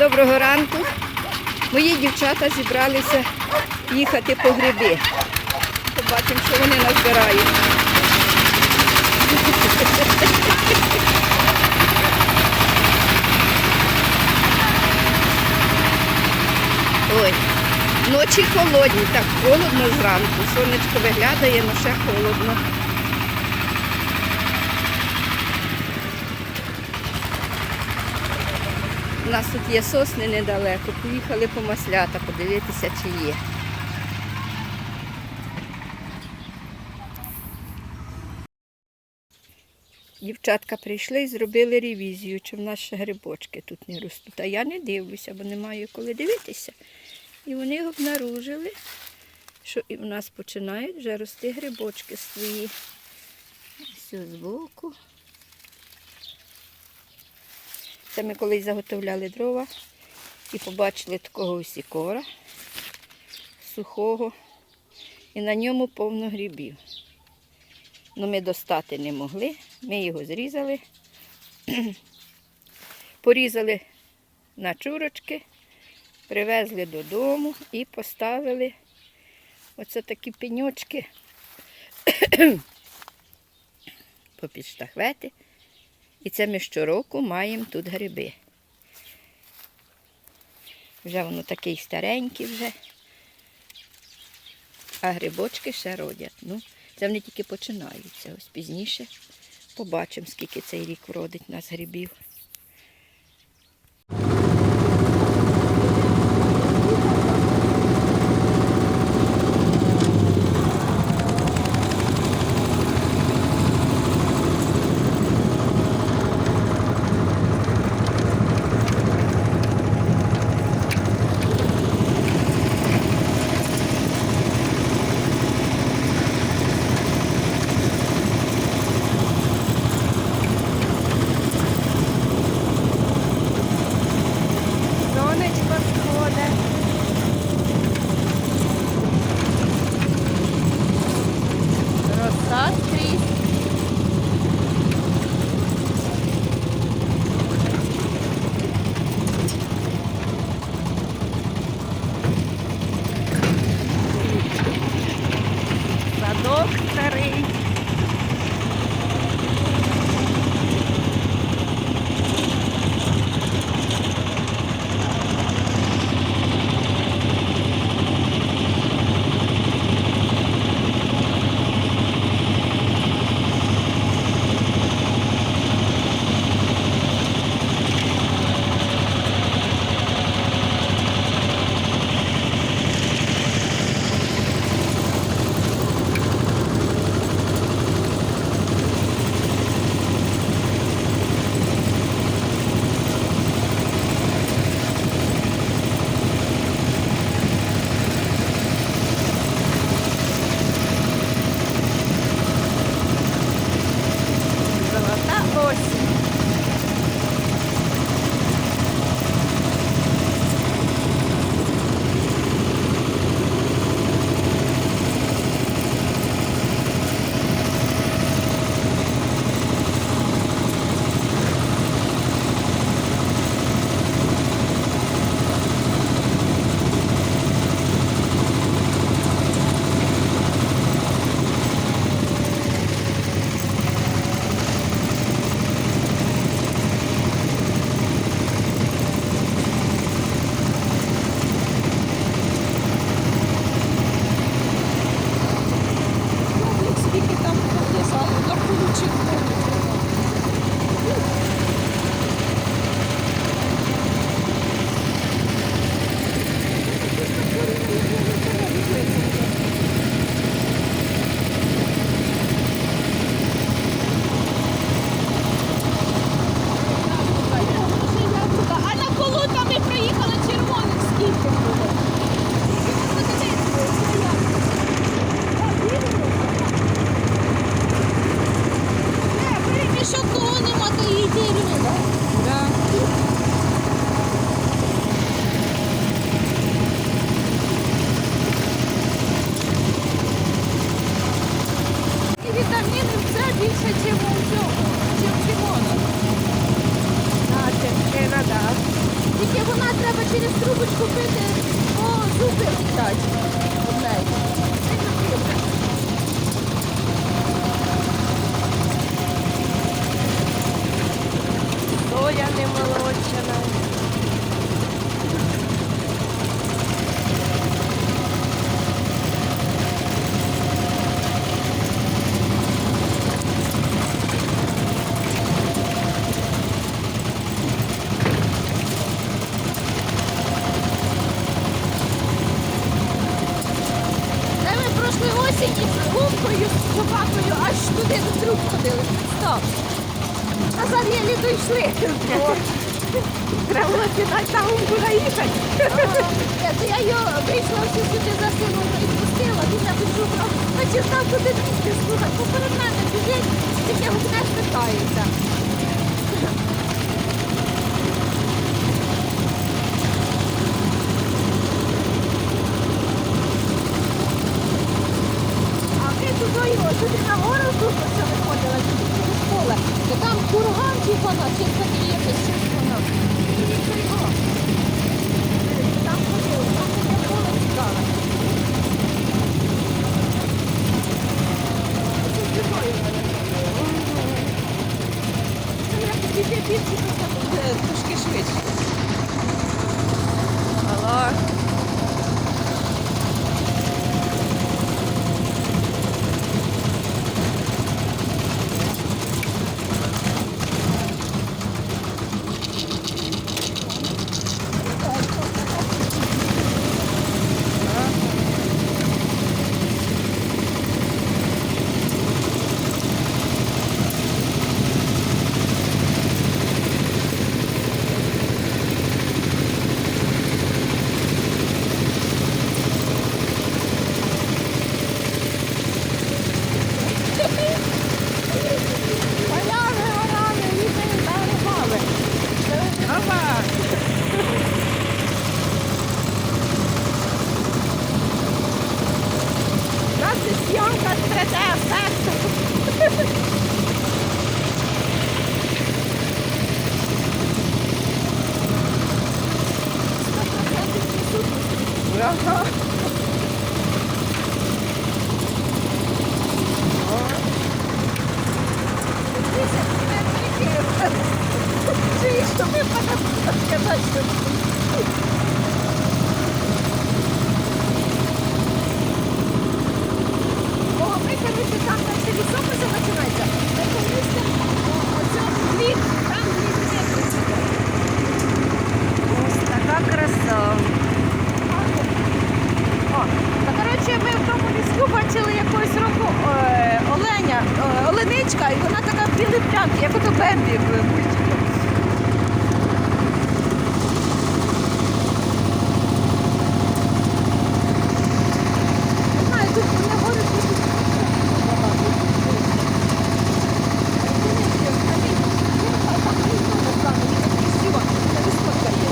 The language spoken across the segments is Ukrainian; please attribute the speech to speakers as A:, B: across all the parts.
A: Доброго ранку. Мої дівчата зібралися їхати по гриби. Побачимо, що вони назбирають. Ой, ночі холодні, так холодно зранку. Сонечко виглядає, але ще холодно. У нас тут є сосни недалеко. Поїхали по маслята, подивитися, чи є. Дівчатка прийшли і зробили ревізію, чи в нас ще грибочки тут не ростуть. А я не дивлюся, бо не маю коли дивитися. І вони обнаружили, що і в нас починають вже рости грибочки свої. Ось збоку. Це ми колись заготовляли дрова і побачили такого осікора сухого. І на ньому повно грибів. Ну, ми достати не могли. Ми його зрізали, порізали на чурочки, привезли додому і поставили оце такі пеньочки попід штахвети. І це ми щороку маємо тут гриби. Вже воно такий старенький вже. А грибочки ще родять. Ну, це вони тільки починаються. Ось пізніше побачимо, скільки цей рік вродить нас грибів.
B: Соя не молочена. Сідати
C: їхати. То я його вийшла всю сюди засунула і пустила, він я пишу, значить став туди місце, слухай, поперед мене біжить, тільки гукнеш питається. А ми туди, його, туди на гору тут оце виходила, туди через поле. То там курган чи вона, чи це не є якась щось вона. І ніхто його. Там ходили, там таке поле цікаве. Це зимою мене робили. Це я тоді де більше
B: Е, Трошки швидше. Алло.
C: Полями, горами, літають та рибами.
B: Ава.
C: У нас і зйомка з 3D-ефектом.
B: Ага.
C: Чуєш, що ми сказати, що О, ми, коротше, там далі лісом уже починається. Ми колись оце ліс, там ліс не
B: Ось така краса.
C: О, та, коротше, ми в тому ліску бачили якогось року е, оленя, е, оленичка, і вона така в білій плямці, як ото Бембі в мультику. Не знаю, тут вони говорять, що тут багато. Дивіться, а він- він там лісом стане, він такий сіла, це висотка є.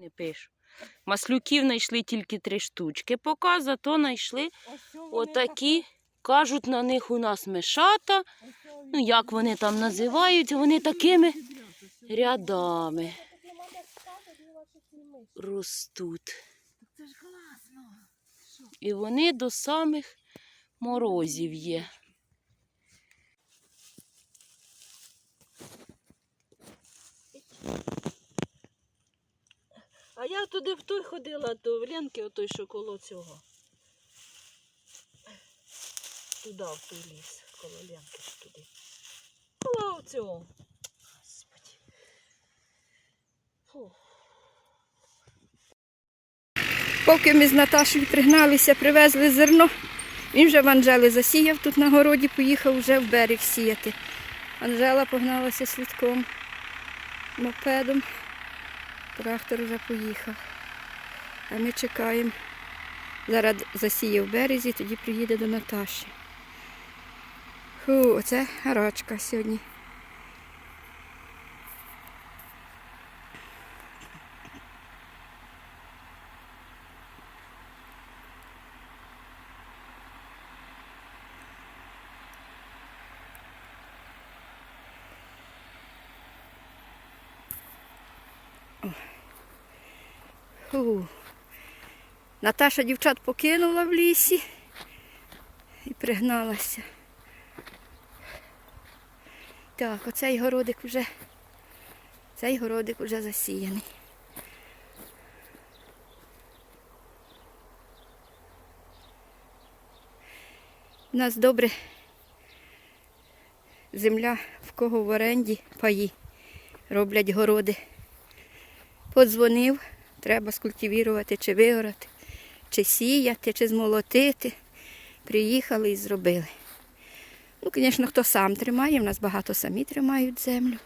B: Не пишу. Маслюків знайшли тільки три штучки. Поки зато знайшли отакі. Кажуть, на них у нас мешата. Ну, як вони там називають, вони такими рядами ростуть. І вони до самих морозів є. А я туди в той ходила, до Ленки, отой, що коло цього. Туди, в той ліс, коло Ленки ж туди. Коло цього. Господи. Фу.
A: Поки ми з Наташою пригналися, привезли зерно, Він вже в Анжели засіяв тут на городі, поїхав вже в берег сіяти. Анжела погналася слідком мопедом. Трактор вже поїхав. А ми чекаємо. Зараз засіє в березі, тоді приїде до Наташі. Фу, оце гарачка сьогодні. Фу. Наташа дівчат покинула в лісі і пригналася. Так, оцей городик вже, цей городик вже засіяний. У нас добре земля, в кого в оренді паї, роблять городи. Подзвонив, треба скультивірувати, чи вигорати, чи сіяти, чи змолотити. Приїхали і зробили. Ну, звісно, хто сам тримає, в нас багато самі тримають землю.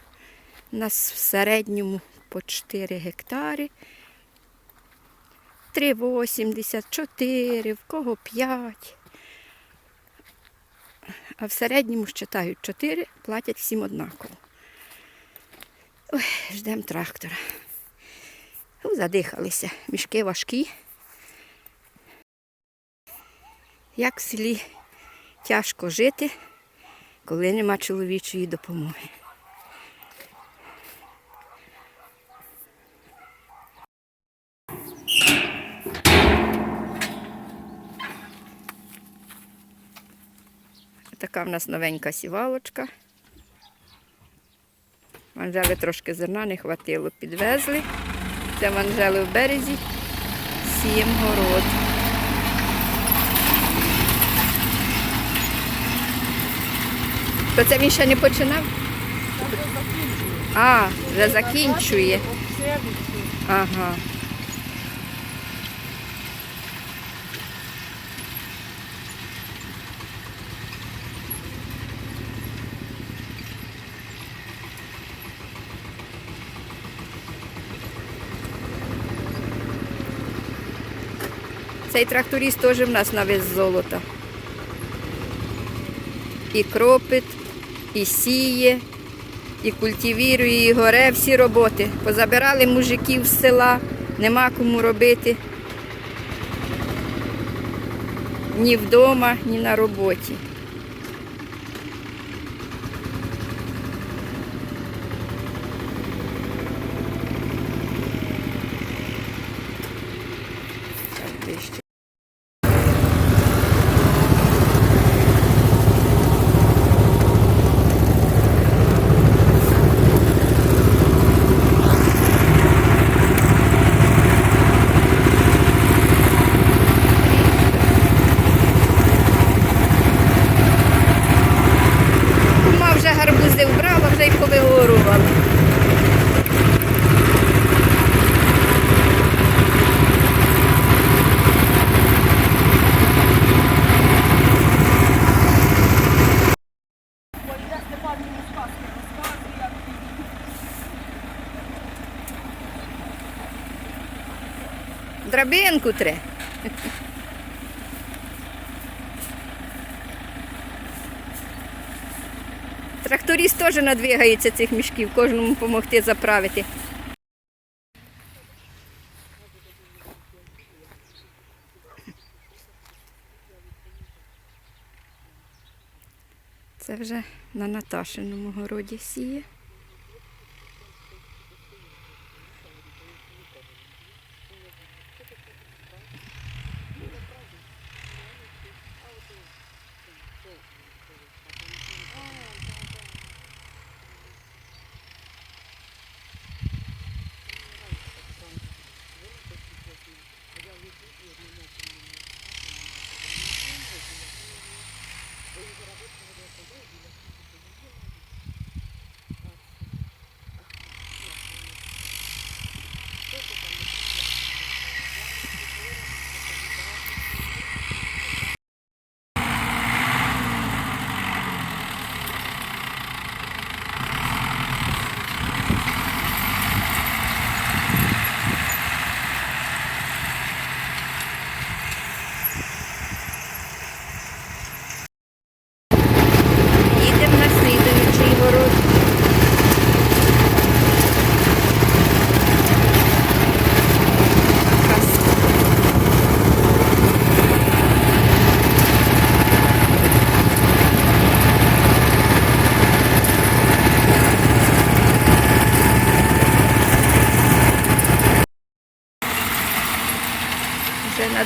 A: У нас в середньому по 4 гектари. 3,80, 4, в кого 5. А в середньому считають 4, платять всім однаково. Ждемо трактора. Задихалися. Мішки важкі. Як в селі тяжко жити, коли нема чоловічої допомоги. Така в нас новенька сівалочка. Манжели трошки зерна не хватило, підвезли. Це манжели в березі, сієм город. То це він ще не починав? А, вже закінчує. Ага. Цей тракторіст теж в нас на вес золота. І кропить, і сіє, і культивірує, і горе всі роботи. Позабирали мужиків з села, нема кому робити. Ні вдома, ні на роботі. Драбинку тре. Тракторист теж надвигається цих мішків, кожному допомогти заправити. Це вже на Наташиному городі сіє.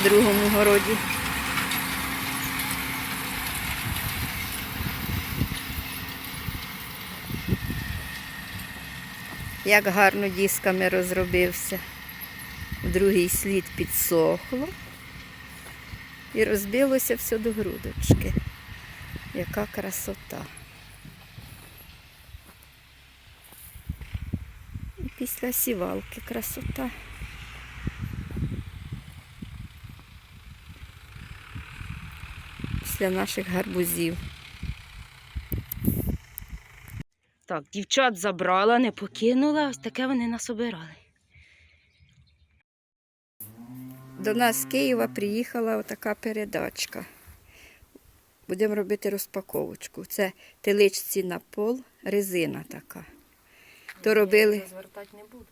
A: Другому городі. Як гарно дісками розробився. Другий слід підсохло і розбилося все до грудочки. Яка красота. І після сівалки красота. Після наших гарбузів.
B: Так, дівчат забрала, не покинула, ось таке вони насобирали.
A: До нас з Києва приїхала отака передачка. Будемо робити розпаковочку. Це теличці на пол, резина така. То робили.
B: Звертати не буду.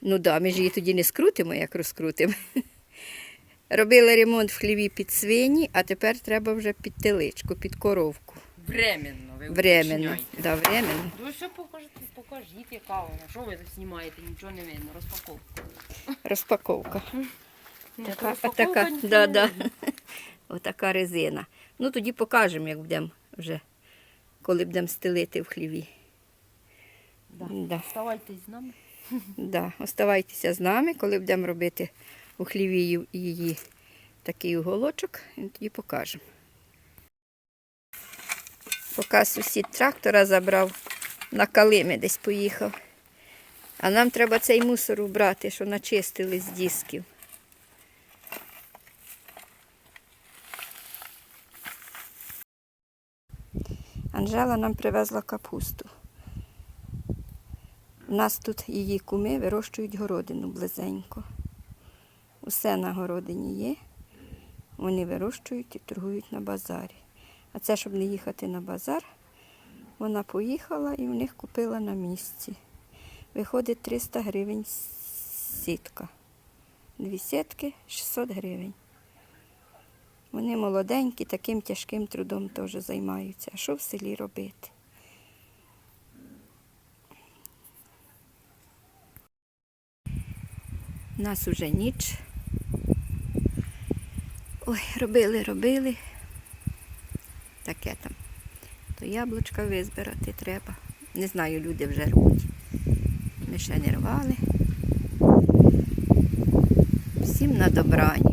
A: Ну так, да, ми ж її тоді не скрутимо, як розкрутимо. Робили ремонт в хліві під свині, а тепер треба вже під теличку, під коровку.
B: Временно, ви
A: Временно. Да, временно.
B: Ну що покажіть, покажіть, яка вона. Що ви знімаєте, нічого не видно, розпаковка.
A: Розпаковка.
B: Ні,
A: Така,
B: розпаковка
A: отака,
B: нічого
A: да,
B: не
A: да.
B: видно.
A: отака резина. Ну тоді покажемо, як будемо вже, коли будемо стелити в хліві.
B: Да.
A: Да.
B: Вставайте з нами.
A: Да, оставайтеся з нами, коли будемо робити у хліві її- такий уголочок, і тоді покажемо. Поки сусід трактора забрав, на калими десь поїхав. А нам треба цей мусор убрати, що начистили з дисків. Анжела нам привезла капусту. У нас тут її куми вирощують городину близенько. Усе на городині є. Вони вирощують і торгують на базарі. А це, щоб не їхати на базар, вона поїхала і в них купила на місці. Виходить 300 гривень сітка. Дві сітки 600 гривень. Вони молоденькі, таким тяжким трудом теж займаються. А що в селі робити? У нас уже ніч. Ой, робили, робили. Таке там. То яблучка визбирати треба. Не знаю, люди вже рвуть. Ми ще не рвали. Всім на добраніч.